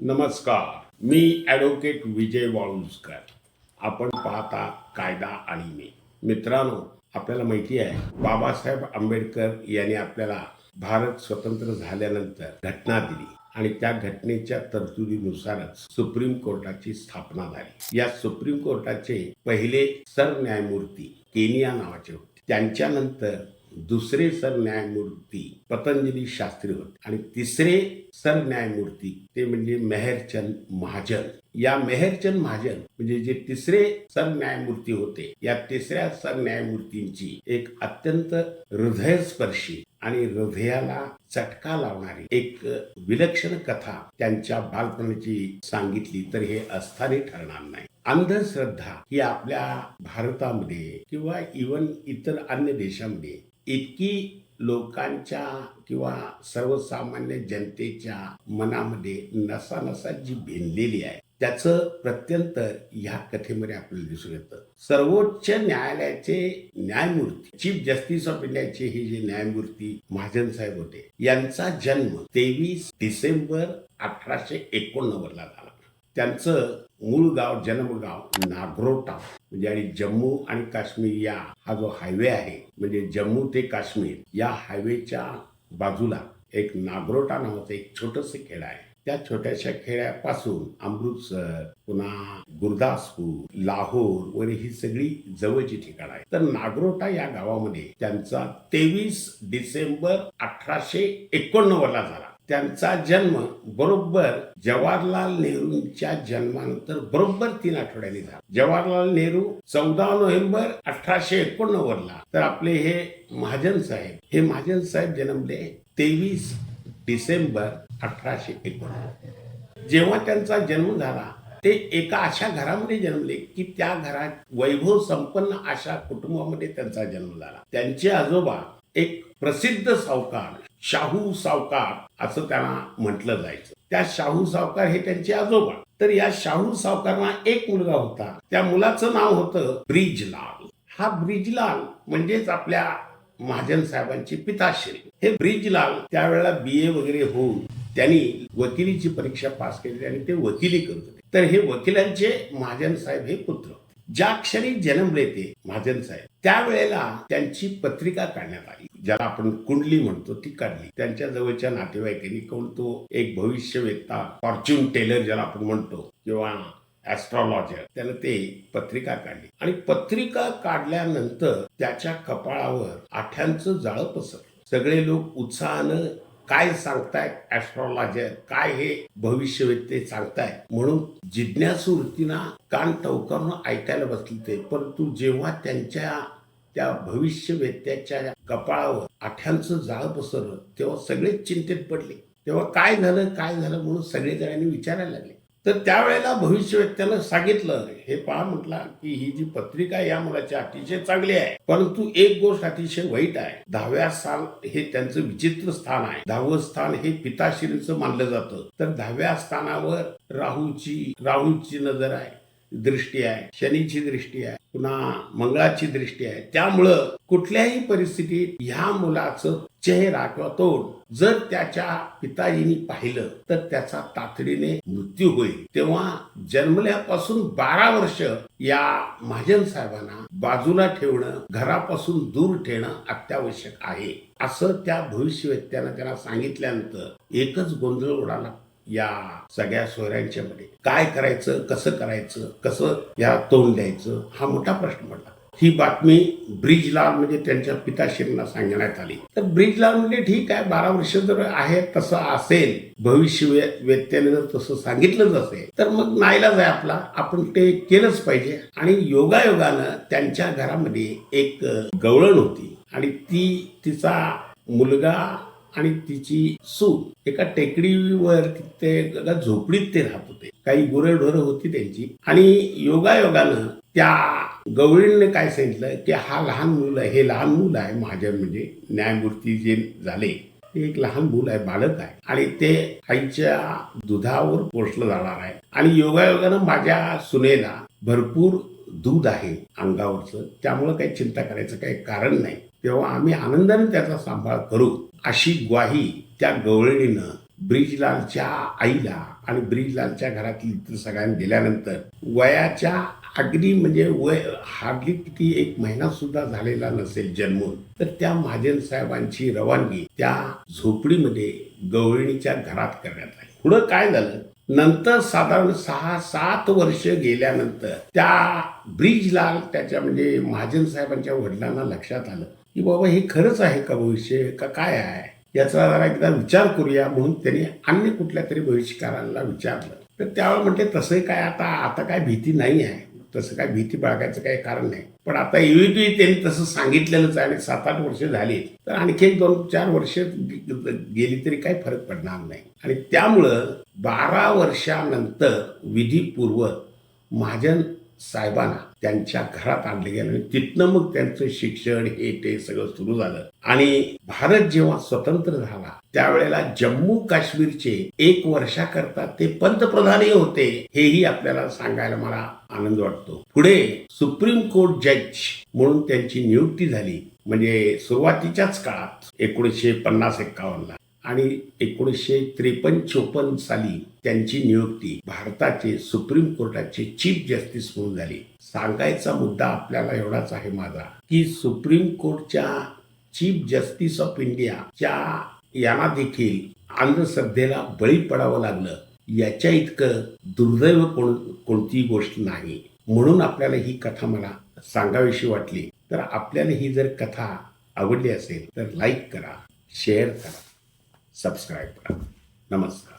नमस्कार. मी ॲडव्होकेट विजय वाळुंजकर. आपण पाहता कायदा आणि मी. मित्रांनो आपल्याला माहिती आहे बाबासाहेब आंबेडकर यांनी आपल्याला भारत स्वतंत्र झाल्यानंतर घटना दिली आणि त्या घटनेच्या तरतुदीनुसारच सुप्रीम कोर्टाची स्थापना झाली. या सुप्रीम कोर्टाचे पहिले सरन्यायमूर्ती केनिया नावाचे होते. त्यांच्यानंतर दुसरे सरन्यायमूर्ती पतंजली शास्त्री होते. आणि तिसरे सरन्यायमूर्ती ते म्हणजे मेहरचंद महाजन. या मेहरचंद महाजन म्हणजे जे तिसरे सरन्यायमूर्ती होते या तिसऱ्या सरन्यायमूर्तींची एक अत्यंत हृदयस्पर्शी आणि हृदयाला चटका लावणारी एक विलक्षण कथा त्यांच्या बालपणाची सांगितली तर हे अस्थानी ठरणार नाही. अंधश्रद्धा ही आपल्या भारतामध्ये किंवा इवन इतर अन्य देशामध्ये इतकी लोकांच्या किंवा सर्वसामान्य जनतेच्या मनामध्ये नसा नसा जी भिनलेली आहे त्याचं प्रत्यंतर ह्या कथेमध्ये आपल्याला दिसून येतं. सर्वोच्च न्यायालयाचे न्यायमूर्ती चीफ जस्टिस ऑफ इंडियाचे हे जे न्यायमूर्ती महाजन साहेब होते यांचा जन्म तेवीस डिसेंबर अठराशे एकोणनव्वदला झाला. त्यांचं मूळ गाव जन्मगाव नागरोटा. म्हणजे आणि जम्मू आणि काश्मीर या हा जो हायवे आहे म्हणजे जम्मू ते काश्मीर या हायवेच्या बाजूला एक नागरोटा नावाचं एक छोटस खेड आहे. त्या छोट्याशा खेड्यापासून अमृतसर पुन्हा गुरदासपूर लाहोर वगैरे ही सगळी जवळची ठिकाण आहे तर नागरोटा या गावामध्ये त्यांचा तेवीस डिसेंबर अठराशे एकोणनव्वदला झाला. त्यांचा जन्म बरोबर जवाहरलाल नेहरूंच्या जन्मानंतर बरोबर तीन आठवड्यांनी झाला. जवाहरलाल नेहरू चौदा नोव्हेंबर अठराशे एकोणनव्वदला. तर आपले हे महाजन साहेब हे महाजन साहेब जन्मले तेवीस डिसेंबर अठराशे एकोणनव्वद. जेव्हा त्यांचा जन्म झाला ते एका अशा घरामध्ये जन्मले की त्या घरात वैभव संपन्न अशा कुटुंबामध्ये त्यांचा जन्म झाला. त्यांचे आजोबा एक प्रसिद्ध सावकार शाहू सावकार असं त्यांना म्हटलं जायचं. त्या शाहू सावकार हे त्यांचे आजोबा. तर या शाहू सावकारांना एक मुलगा होता. त्या मुलाचं नाव होतं ब्रिजलाल. हा ब्रिजलाल म्हणजेच आपल्या महाजन साहेबांचे पिताश्री. हे ब्रिजलाल त्यावेळेला बी ए वगैरे होऊन त्यांनी वकिलीची परीक्षा पास केली आणि ते वकिली करत होते. तर हे वकिलांचे महाजन साहेब हे पुत्र. ज्या क्षणी जन्मले ते महाजन साहेब त्यावेळेला त्यांची पत्रिका काढण्यात आली. ज्याला आपण कुंडली म्हणतो ती काढली. त्यांच्या जवळच्या नातेवाईकांनी कोण तो एक भविष्यवेत्ता फॉर्च्यून टेलर ज्याला आपण म्हणतो किंवा ॲस्ट्रॉलॉजर त्याला ते पत्रिका काढली. आणि पत्रिका काढल्यानंतर त्याच्या कपाळावर आठ्यांचं जाळं पसरलं. सगळे लोक उत्साहानं काय सांगतायत ॲस्ट्रॉलॉजर काय हे भविष्यवेत्ते सांगताय? म्हणून जिज्ञासू वृत्तीना कान टवकारून ऐकायला बसले ते. परंतु जेव्हा त्यांच्या त्या भविष्यवेत्याच्या कपाळावर आठ्यांचं जाळं पसरलं तेव्हा सगळेच चिंतेत पडले. तेव्हा काय झालं काय झालं म्हणून सगळे जणांनी विचारायला लागले. तर त्यावेळेला भविष्यवेत्यानं सांगितलं हे पहा म्हटलं की ही जी पत्रिका या मुलाची अतिशय चांगली आहे. परंतु एक गोष्ट अतिशय वाईट आहे. दहाव्या स्थान हे त्यांचं विचित्र स्थान आहे. दहावं स्थान हे पिताश्रीचं मानलं जातं. तर दहाव्या स्थानावर राहूची राहूची नजर आहे. दृष्टी आहे शनीची दृष्टी आहे पुन्हा मंगळाची दृष्टी आहे. त्यामुळं कुठल्याही परिस्थितीत ह्या मुलाचं चेहरा किंवा तोंड जर त्याच्या पिताजींनी पाहिलं तर त्याचा तातडीने मृत्यू होईल. तेव्हा जन्मल्यापासून बारा वर्ष या महाजन साहेबांना बाजूला ठेवणं घरापासून दूर ठेवणं अत्यावश्यक आहे. असं त्या भविष्यवेत्यानं त्यांना सांगितल्यानंतर एकच गोंधळ उडाला. या सगळ्या सोयऱ्यांच्या मध्ये काय करायचं कसं करायचं कसं या तोंड द्यायचं हा मोठा प्रश्न पडला. ही बातमी ब्रिजलाल म्हणजे त्यांच्या पिताश्रींना सांगण्यात आली. तर ब्रिजलाल म्हणजे ठीक आहे बारा वर्ष जर आहे तसं असेल भविष्य वेत्याने जर तसं सांगितलंच असेल तर मग नाईलाच आहे आपला. आपण ते केलंच पाहिजे. आणि योगायोगानं त्यांच्या घरामध्ये एक गवळण होती. आणि ती तिचा मुलगा आणि तिची सून एका टेकडीवर ते झोपडीत ते राहत होते. काही गुरेढोरं होती त्यांची. आणि योगायोगानं त्या गवळीने काय सांगितलं की हा लहान मुलं आहे हे लहान मुलं आहे माझ्या म्हणजे न्यायमूर्ती जे झाले ते एक लहान मुल आहे बालक आहे. आणि ते आईच्या दुधावर पोषलं जाणार आहे. आणि योगायोगानं माझ्या सुनेला भरपूर दूध आहे अंगावरचं. त्यामुळं काही चिंता करायचं काही कारण नाही. तेव्हा आम्ही आनंदाने त्याचा सांभाळ करू. अशी ग्वाही त्या गवळणीनं ब्रिजलालच्या आईला आणि ब्रिजलालच्या घरातील इतर सगळ्यांनी दिल्यानंतर वयाच्या अगदी म्हणजे वय हार्डली किती एक महिना सुद्धा झालेला नसेल जन्मून तर त्या महाजन साहेबांची रवानगी त्या झोपडीमध्ये गवळणीच्या घरात करण्यात आली. पुढं काय झालं? नंतर साधारण सहा सात वर्ष गेल्यानंतर त्या ब्रिजलाल त्याच्या म्हणजे महाजन साहेबांच्या वडिलांना लक्षात आलं. की बाबा हे खरंच आहे का भविष्य? का काय आहे? याचा जरा एकदा विचार करूया म्हणून त्यांनी अन्य कुठल्या तरी भविष्यकारांना विचारलं. तर त्यावेळेला म्हटले तसं काय आता आता काय भीती नाही आहे. तसं काय भीती बाळगायचं काही कारण नाही. पण आता एव्हिटी त्यांनी तसं सांगितलेलंच आहे आणि सात आठ वर्ष झाली. तर आणखी एक दोन चार वर्ष गेली तरी काही फरक पडणार नाही. आणि त्यामुळं बारा वर्षानंतर विधीपूर्वक महाजन साहेबांना त्यांच्या घरात आणले गेले आणि तिथनं मग त्यांचं शिक्षण हे ते सगळं सुरू झालं. आणि भारत जेव्हा स्वतंत्र झाला त्यावेळेला जम्मू काश्मीरचे एक वर्षाकरता ते पंतप्रधानही होते हेही आपल्याला सांगायला मला आनंद वाटतो. पुढे सुप्रीम कोर्ट जज म्हणून त्यांची नियुक्ती झाली म्हणजे सुरुवातीच्याच काळात एकोणीसशे पन्नास एक्कावन्नला आणि एकोणीसशे त्रेपन्न चोपन्न साली त्यांची नियुक्ती भारताचे सुप्रीम कोर्टाचे चीफ जस्टिस म्हणून झाली. सांगायचा मुद्दा आपल्याला एवढाच आहे माझा की सुप्रीम कोर्टच्या चीफ जस्टिस ऑफ इंडियाच्या यांना देखील अंधश्रद्धेला बळी पडावं लागलं. याच्या इतकं दुर्दैव कोण कोणतीही गोष्ट नाही. म्हणून आपल्याला ही कथा मला सांगावीशी वाटली. तर आपल्याला ही जर कथा आवडली असेल तर लाईक करा शेअर करा. सबस्क्राईब करा नमस्कार